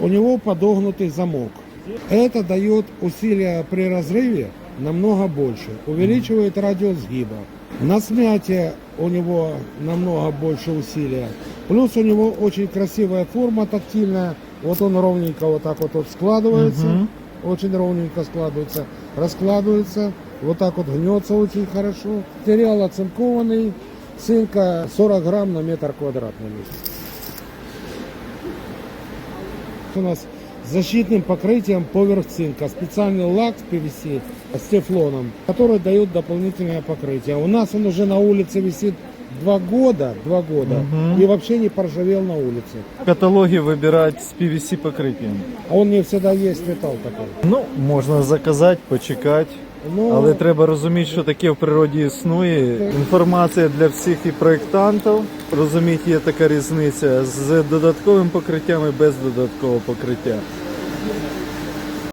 У него подогнутый замок. Это дает усилия при разрыве намного больше, увеличивает радиус сгиба. На смятие у него намного больше усилия. Плюс у него очень красивая форма тактильная. Вот он ровненько вот так вот, вот складывается. Мгм. Очень ровненько складывается. Раскладывается. Вот так вот гнется очень хорошо. Материал оцинкованный. Цинка 40 грамм на метр квадратный. У нас с защитным покрытием поверх цинка. Специальный лак с PVC с тефлоном, который дает дополнительное покрытие. У нас он уже на улице висит два года, два года, Мгм. и вообще не поржавел на улице. В каталогі вибирати з PVC покриттям. А он не всегда есть металл такой. Ну, можна заказати, почекати. Ну, Але треба розуміти, що таке в природі існує. Інформація для всіх і проєктантів. Розуміти, є така різниця з додатковим покриттям і без додаткового покриття.